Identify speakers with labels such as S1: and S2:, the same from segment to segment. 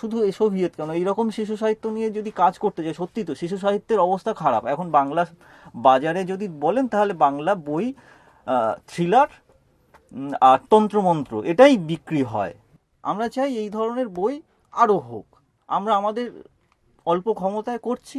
S1: শুধু সোভিয়েত কেন? এইরকম শিশু সাহিত্য নিয়ে যদি কাজ করতে যায়, সত্যি তো শিশু সাহিত্যের অবস্থা খারাপ। এখন বাংলা বাজারে যদি বলেন, তাহলে বাংলা বই থ্রিলার আর তন্ত্রমন্ত্র, এটাই বিক্রি হয়। আমরা চাই এই ধরনের বই আরও হোক। আমরা আমাদের অল্প ক্ষমতায় করছি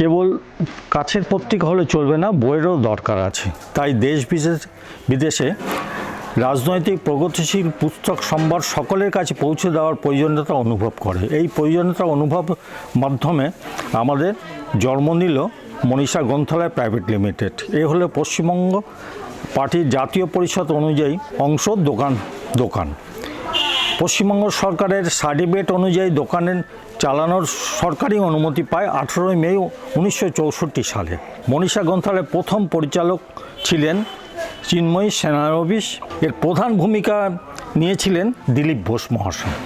S2: কেবল কাছের পত্রিকা হলে চলবে না, বইয়েরও দরকার আছে। তাই দেশ বিদেশ বিদেশে রাজনৈতিক প্রগতিশীল পুস্তক সম্ভার সকলের কাছে পৌঁছে দেওয়ার প্রয়োজনীয়তা অনুভব করে। এই প্রয়োজনীয়তা অনুভব মাধ্যমে আমাদের জন্ম নিল মনীষা গ্রন্থালয় প্রাইভেট লিমিটেড। এ হলো পশ্চিমবঙ্গ পার্টির জাতীয় পরিষদ অনুযায়ী অংশ দোকান দোকান। পশ্চিমবঙ্গ সরকারের সার্টিফিকেট অনুযায়ী দোকানের চালানোর সরকারি অনুমতি পায় আঠেরোই মে উনিশশো চৌষট্টি সালে। মনীষা গ্রন্থালয়ের প্রথম পরিচালক ছিলেন চিন্ময়ী সেনানবিশ এর প্রধান ভূমিকা নিয়েছিলেন দিলীপ ঘোষ মহাশয়।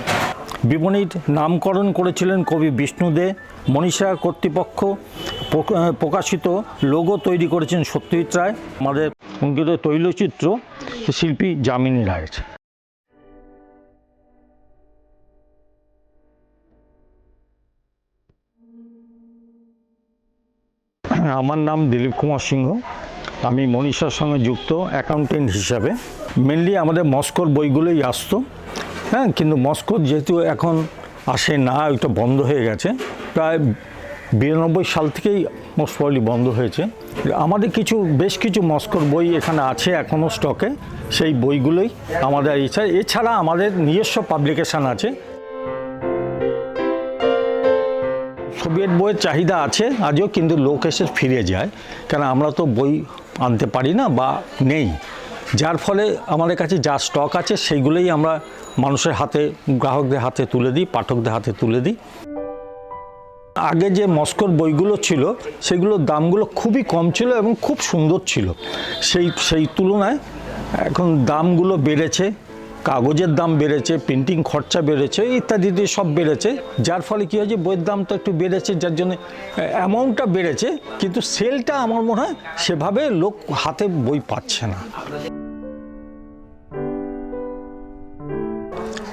S2: বিপণীর নামকরণ করেছিলেন কবি বিষ্ণু দে। মনীষা কর্তৃপক্ষ প্রকাশিত লোগো তৈরি করেছেন সত্যজিৎ রায়। আমাদের অঙ্কিত তৈলচিত্র শিল্পী যামিনী রায়ের আমার নাম দিলীপ কুমার সিংহ। আমি মনীষার সঙ্গে যুক্ত অ্যাকাউন্টেন্ট হিসাবে। মেনলি আমাদের মস্কোর বইগুলোই আসতো। হ্যাঁ কিন্তু মস্কোর যেহেতু এখন আসে না ওইটা বন্ধ হয়ে গেছে। প্রায় বিরানব্বই সাল থেকেই মোস্ট বন্ধ হয়েছে। আমাদের কিছু, বেশ কিছু মস্কোর বই এখানে আছে এখনও স্টকে সেই বইগুলোই আমাদের এছাড়া এছাড়া আমাদের নিজস্ব পাবলিকেশান আছে। সোভিয়েত বইয়ের চাহিদা আছে আজও, কিন্তু লোক এসে ফিরে যায়। কারণ আমরা তো বই আনতে পারি না বা নেই। যার ফলে আমাদের কাছে যা স্টক আছে, সেইগুলোই আমরা মানুষের হাতে, গ্রাহকদের হাতে তুলে দিই, পাঠকদের হাতে তুলে দিই। আগে যে মস্কোর বইগুলো ছিল, সেগুলোর দামগুলো খুবই কম ছিল এবং খুব সুন্দর ছিল। সেই সেই তুলনায় এখন দামগুলো বেড়েছে। কাগজের দাম বেড়েছে প্রিন্টিং খরচা বেড়েছে, ইত্যাদি সব বেড়েছে। যার ফলে কী হয়েছে, বইয়ের দাম তো একটু বেড়েছে, যার জন্য অ্যামাউন্টটা বেড়েছে, কিন্তু সেলটা আমার মনে হয় সেভাবে লোক হাতে বই পাচ্ছে না।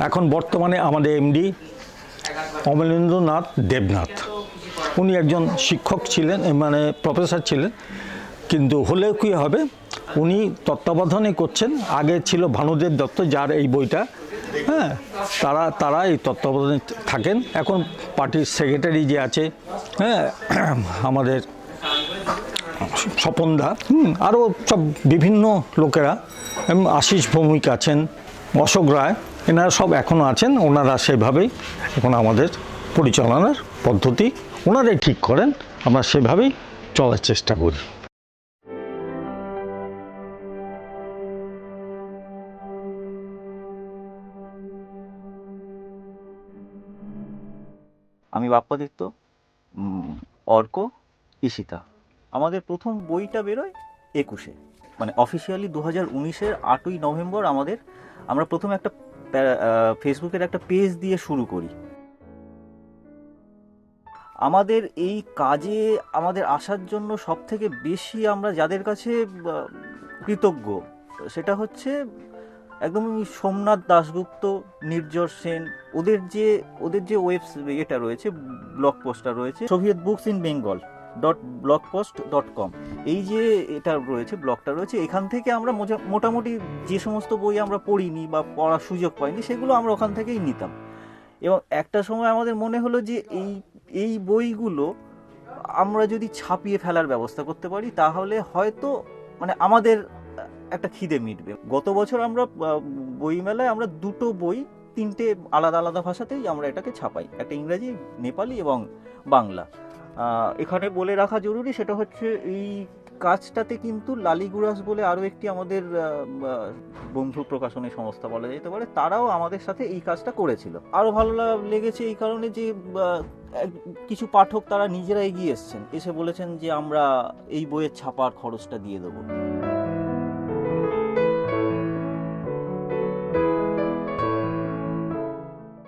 S2: এখন বর্তমানে আমাদের এমডি অমলেন্দ্রনাথ দেবনাথ। উনি একজন শিক্ষক ছিলেন মানে প্রফেসর ছিলেন। কিন্তু হলেও কী হবে? উনি তত্ত্বাবধানে করছেন। আগে ছিল ভানুদেব দত্ত, যার এই বইটা। হ্যাঁ তারা তারা এই তত্ত্বাবধানে থাকেন। এখন পার্টির সেক্রেটারি যে আছে হ্যাঁ আমাদের স্বপনদা আরও সব বিভিন্ন লোকেরা আশিস ভৌমিক আছেন, অশোক রায়, এনারা সব এখনও আছেন। ওনারা সেভাবেই এখন আমাদের পরিচালনার পদ্ধতি, ওনারাই ঠিক করেন। আমরা সেভাবেই চলার চেষ্টা করি।
S1: বাপ্পাদিত্য অর্ক, ঈশিতা। আমাদের প্রথম বইটা বেরোয় একুশে। মানে অফিসিয়ালি দু হাজার উনিশের আটই নভেম্বর আমাদের, আমরা প্রথমে একটা ফেসবুকের একটা পেজ দিয়ে শুরু করি। আমাদের এই কাজে আমাদের আসার জন্য সব থেকে বেশি আমরা যাদের কাছে কৃতজ্ঞ, সেটা হচ্ছে একদম সোমনাথ দাশগুপ্ত, নির্জর সেন, ওদের যে ওদের যে ওয়েব এটা রয়েছে ব্লগ পোস্টটা রয়েছে Soviet books in Bengal dot blog post dot com এই যে এটা রয়েছে ব্লগটা রয়েছে, এখান থেকে আমরা মোটামুটি যে সমস্ত বই আমরা পড়িনি বা পড়ার সুযোগ পাইনি, সেগুলো আমরা ওখান থেকেই নিতাম। এবং একটা সময় আমাদের মনে হলো যে এই এই বইগুলো আমরা যদি ছাপিয়ে ফেলার ব্যবস্থা করতে পারি, তাহলে হয়তো মানে আমাদের একটা খিদে মিটবে। গত বছর আমরা বইমেলায় আমরা দুটো বই, তিনটে আলাদা আলাদা ভাষাতেই আমরা এটাকে ছাপাই। একটা ইংরাজি, নেপালি এবং বাংলা। এখানে বলে রাখা জরুরি সেটা হচ্ছে এই কাজটাতে কিন্তু লালিগুড়াস বলে আরও একটি আমাদের বন্ধু প্রকাশনী সংস্থা বলা যেতে পারে, তারাও আমাদের সাথে এই কাজটা করেছিল। আরও ভালো লেগেছে এই কারণে যে কিছু পাঠক তারা নিজেরা এগিয়ে এসছেন। এসে বলেছেন যে, আমরা এই বইয়ের ছাপার খরচটা দিয়ে দেবো।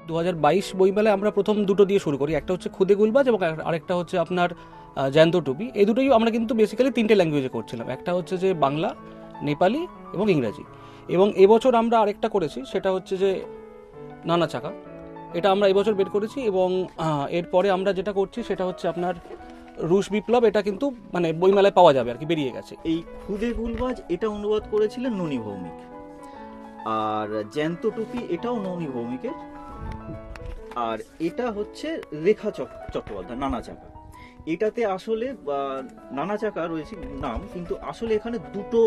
S3: দু হাজার বাইশ বইমেলায় আমরা প্রথম দুটো দিয়ে শুরু করি। একটা হচ্ছে খুদে গুলবাজ এবং আর- আরেকটা হচ্ছে আপনার জ্যান্ত টুপি। এই দুটোই আমরা কিন্তু বেসিক্যালি তিনটে ল্যাঙ্গুয়েজে করছিলাম। একটা হচ্ছে যে বাংলা, নেপালি এবং ইংরাজি। এবং এবছর আমরা আরেকটা করেছি, সেটা হচ্ছে যে নানা চাকা। এটা আমরা এবছর বের করেছি এবং এরপরে আমরা যেটা করছি, সেটা হচ্ছে আপনার রুশ বিপ্লব। এটা কিন্তু মানে বইমেলায় পাওয়া যাবে আর কি, বেরিয়ে গেছে।
S1: এই খুদে গুলবাজ, এটা অনুবাদ করেছিলেন ননী ভৌমিক। আর জ্যান্ত টুপি, এটাও ননী ভৌমিকের। আর এটা হচ্ছে রেখা চট্টোপাধ্যায়, নানা চাকা। এটাতে আসলে নানা চাকা রয়েছে নাম, কিন্তু আসলে এখানে দুটো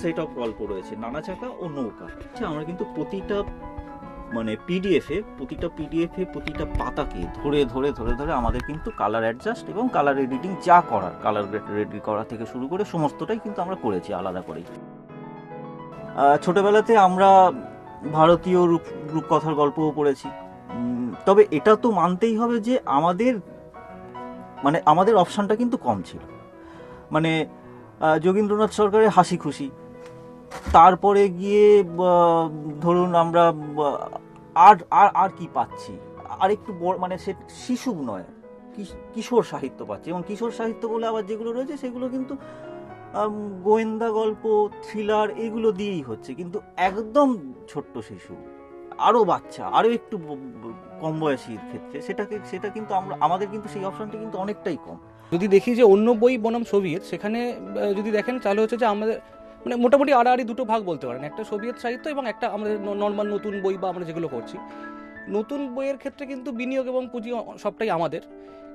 S1: সেট অফ গল্প রয়েছে, নানা চাকা ও নৌকা। আচ্ছা আমরা কিন্তু প্রতিটা মানে পিডিএফ প্রতিটা পিডিএফ প্রতিটা পাতাকে ধরে ধরে ধরে ধরে আমাদের কিন্তু কালার অ্যাডজাস্ট এবং কালার এডিটিং যা করার কালার রেডি করা থেকে শুরু করে সমস্তটাই কিন্তু আমরা করেছি আলাদা করেই। ছোটবেলাতে আমরা ভারতীয় রূপ রূপকথার গল্পও পড়েছি। তবে এটা তো মানতেই হবে যে আমাদের মানে আমাদের অপশানটা কিন্তু কম ছিল। মানে যোগীন্দ্রনাথ সরকারের হাসি খুশি। তারপরে গিয়ে ধরুন আমরা আর আর আর কি পাচ্ছি? আর একটু বড় মানে সে শিশু নয়, কিশ- কিশোর সাহিত্য পাচ্ছি। এবং কিশোর সাহিত্য বলে আবার যেগুলো রয়েছে, সেগুলো কিন্তু গোয়েন্দা গল্প, থ্রিলার, এগুলো দিয়েই হচ্ছে। কিন্তু একদম ছোট্ট শিশু আরও বাচ্চা আরও একটু কম বয়সীর ক্ষেত্রে সেটাকে, সেটা কিন্তু আমরা, আমাদের কিন্তু সেই অপশনটা কিন্তু অনেকটাই কম।
S3: যদি দেখি যে অন্য বই বনাম সোভিয়েত, সেখানে যদি দেখেন তাহলে হচ্ছে যে আমাদের মানে মোটামুটি আড়াআড়ি দুটো ভাগ বলতে পারেন। একটা সোভিয়েত সাহিত্য এবং একটা আমাদের নর্মাল নতুন বই বা আমরা যেগুলো করছি নতুন বইয়ের ক্ষেত্রে কিন্তু বিনিয়োগ এবং পুঁজি সবটাই আমাদের।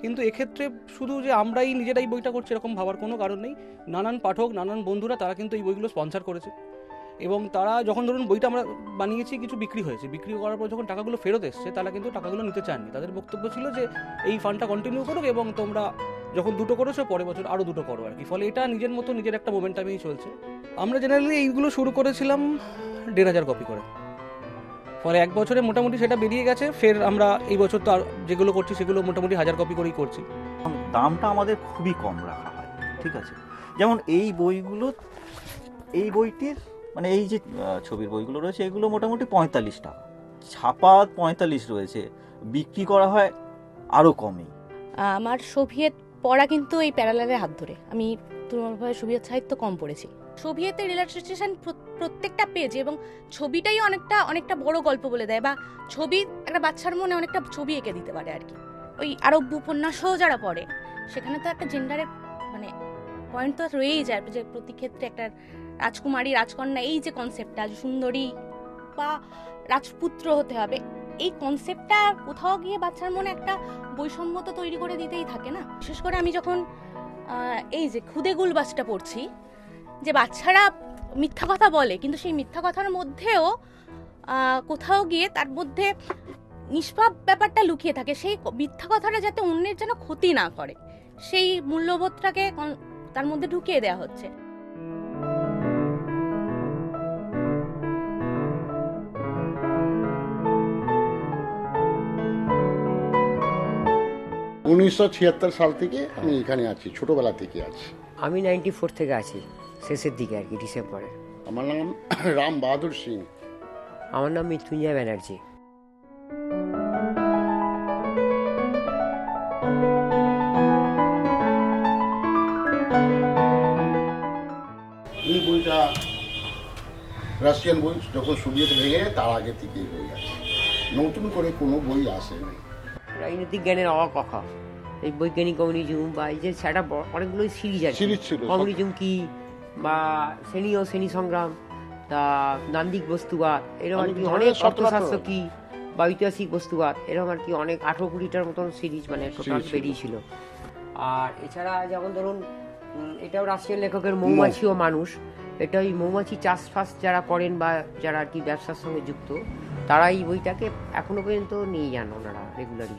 S3: কিন্তু এক্ষেত্রে শুধু যে আমরাই নিজেরাই বইটা করছি এরকম ভাবার কোনো কারণ নেই। নানান পাঠক, নানান বন্ধুরা তারা কিন্তু এই বইগুলো স্পন্সার করেছে। এবং তারা যখন ধরুন বইটা আমরা বানিয়েছি, কিছু বিক্রি হয়েছে। বিক্রি করার পর যখন টাকাগুলো ফেরত এসছে, তারা কিন্তু টাকাগুলো নিতে চাননি। তাদের বক্তব্য ছিল যে, এই ফান্ডটা কন্টিনিউ করুক এবং তোমরা যখন দুটো করেছ, পরের বছর আরও দুটো করো আর কি। ফলে এটা নিজের মতো, নিজের একটা মোমেন্টামেই চলছে। আমরা জেনারেলি এইগুলো শুরু করেছিলাম দেড় হাজার কপি করে। ফলে এক বছরে মোটামুটি সেটা বেরিয়ে গেছে। ফের আমরা এই বছর তো আর যেগুলো করছি, সেগুলো মোটামুটি হাজার কপি করেই করছি।
S1: দামটা আমাদের খুবই কম রাখা হয়, ঠিক আছে? যেমন এই বইগুলো, এই বইটির মানে এই যে ছবির বইগুলো রয়েছে, এগুলো মোটামুটি পঁয়তাল্লিশ টাকা। ছাপা পঁয়তাল্লিশ রয়েছে। বিক্রি করা হয় আরও কমে
S4: আমার সোভিয়েত পড়া কিন্তু এই প্যারালালের হাত ধরে। আমি তুলনাভাবে সোভিয়েত সাহিত্য কম পড়েছি। সোভিয়েতের রিলাস্ট্রেশন প্রত্যেকটা পেজ এবং ছবিটাই অনেকটা অনেকটা বড় গল্প বলে দেয় বা ছবি, একটা বাচ্চার মনে অনেকটা ছবি এঁকে দিতে পারে আর কি। ওই আরব্য উপন্যাসও যারা পড়ে, সেখানে তো একটা জেন্ডারের মানে পয়েন্ট তো রয়েই যায় যে প্রতি ক্ষেত্রে একটা রাজকুমারী, রাজকন্যা, এই যে কনসেপ্টটা সুন্দরী বা রাজপুত্র হতে হবে, এই কনসেপ্টটা কোথাও গিয়ে বাচ্চার মনে একটা বৈষম্য তো তৈরি করে দিতেই থাকে না? বিশেষ করে আমি যখন এই যে খুদে গুলবাসটা পড়ছি, যে বাচ্চারা মিথ্যা কথা বলে, কিন্তু সেই মিথ্যা কথার মধ্যেও কোথাও গিয়ে তার মধ্যে নিষ্পাপ ব্যাপারটা লুকিয়ে থাকে, সেই মিথ্যা কথাটা যাতে অন্যের যেন ক্ষতি না করে, সেই মূল্যবোধটাকে তার মধ্যে ঢুকিয়ে দেওয়া হচ্ছে।
S5: উনিশশো ছিয়াত্তর সাল থেকে আমি এখানে আছি ছোটবেলা থেকে আছি।
S6: আমি নাইনটি ফোর থেকে আছি শেষের দিকে আর কি ডিসেম্বরে।
S5: আমার নাম রাম বাহাদুর সিং।
S6: আমার নাম মৃত্যুঞ্জয় ব্যানার্জি।
S5: এই বইটা রাশিয়ান বই যখন সোভিয়েত ভেঙে তার আগে থেকেই বই আছে নতুন করে কোনো বই আসেনি।
S6: রাজনৈতিক জ্ঞানের অবাক কথা এই বৈজ্ঞানিক কমিউনিজম বা এই যে সেটা অনেকগুলো সিরিজ আছে। কমিউনিজম কি? বা শ্রেণি ও শ্রেণি সংগ্রাম তা নান্দিক বস্তুবাদ এরকম আর কি অনেক অর্থশাস্ত্র কি বা ঐতিহাসিক বস্তুবাদ এরকম আর কি অনেক আঠেরো কুড়িটার মতন সিরিজ মানে টোটাল বেরিয়েছিল। আর এছাড়া যেমন ধরুন এটাও রাশিয়ান লেখকের মৌমাছি ও মানুষ। এটা ওই মৌমাছি চাষ ফাস যারা করেন বা যারা আর কি ব্যবসার সঙ্গে যুক্ত তারা এই বইটাকে এখনও পর্যন্ত নিয়ে যান ওনারা রেগুলারই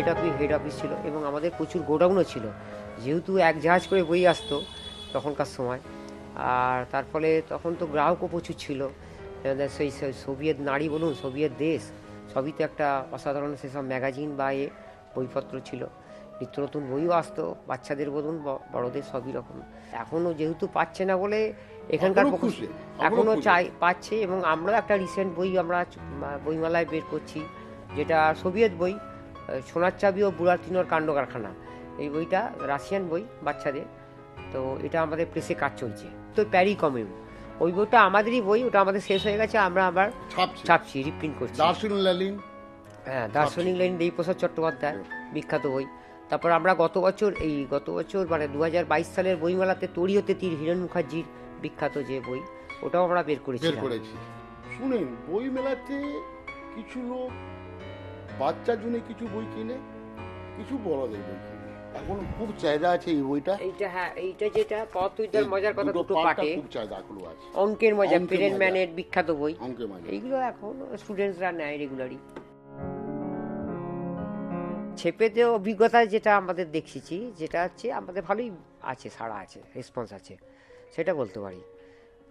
S6: এটা কি হেড অফিস ছিল এবং আমাদের প্রচুর গোডাউনও ছিল। যেহেতু এক জাহাজ করে বই আসতো তখনকার সময়, আর তার ফলে তখন তো গ্রাহকও প্রচুর ছিল। সেই সোভিয়েত নারী বলুন, সোভিয়েত দেশ, সবই তো একটা অসাধারণ সেসব ম্যাগাজিন বা এ বইপত্র ছিল। নিত্য নতুন বইও আসতো বাচ্চাদের বলুন বড়দের সবই রকম। এখনও যেহেতু পাচ্ছে না বলে এখানকার
S5: এখনও
S6: পক্ষ-
S5: খুঁজছে, এখনও
S6: এখনও
S5: খুঁজছে।
S6: চাই পাচ্ছে এবং আমরাও একটা রিসেন্ট বই আমরা বইমেলায় বের করছি যেটা সোভিয়েত বই সোনার চাবি ও বুড়াতিনোর কাণ্ড কারখানা এই বইটা রাশিয়ান বই বাচ্চাদের তো এটা আমাদের প্রেসে কাজ চলছে। তো প্যারি কমিউন ওই বইটা আমাদেরই বই ওটা আমাদের শেষ হয়ে গেছে আমরা আবার
S5: ছাপছি।
S6: রিপ্রিন্ট করছি।
S5: দার্শিন লেলিন
S6: হ্যাঁ দার্শনিক লাইন দেবপ্রসাদ চট্টোপাধ্যায় বিখ্যাত বই। তারপর আমরা গত বছর এই গত বছর মানে দু হাজার বাইশ সালের বইমেলাতে তড়িহতে তীর হিরণ মুখার্জির বিখ্যাত যে বই ওটাও আমরা বের করেছি।
S5: করেছি। শুনেন বই মেলাতে কিছু লোক বাচ্চার জন্য কিছু বই কিনে কিছু বড়দের বই কিনে। এখন খুব চাহিদা আছে এই বইটা।
S6: এইটা হ্যাঁ এইটা যেটা পথ পদার্থবিদ্যার মজার কথা দুটো পাটে
S5: খুব চাহিদা এখনও আছে।
S6: অঙ্কের মজা পেরেন ম্যানের বিখ্যাত বই।
S5: অঙ্কের মজা।
S6: এইগুলো এখন স্টুডেন্টসরা নেয় রেগুলারই ছেপেতে অভিজ্ঞতা যেটা আমাদের দেখেছি, যেটা হচ্ছে আমাদের ভালোই আছে, সাড়া আছে রেসপন্স আছে, সেটা বলতে পারি।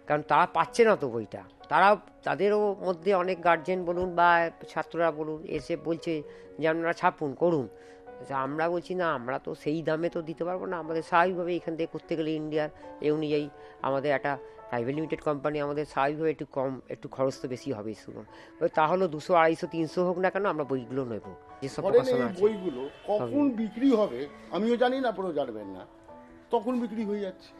S6: কারণ তারা পাচ্ছে না তো বইটা। তারা তাদেরও মধ্যে অনেক গার্জেন বলুন বা ছাত্ররা বলুন, এসে বলছে যে, আপনারা ছাপুন, করুন। আমরা বলছি, না, আমরা তো সেই দামে তো দিতে পারব না। আমাদের স্বাভাবিকভাবে এখান থেকে করতে গেলে ইন্ডিয়ার এই অনুযায়ী আমাদের একটা প্রাইভেট লিমিটেড কোম্পানি আমাদের স্বাভাবিকভাবে একটু কম, একটু খরচ তো বেশি হবে শুনুন। তাহলে দুশো, আড়াইশো, তিনশো হোক না কেন আমরা বইগুলো নেব।
S5: ধরেন এই বইগুলো কখন বিক্রি হবে? আমিও জানি না আপনারাও জানবেন না। তখন বিক্রি হয়ে যাচ্ছে।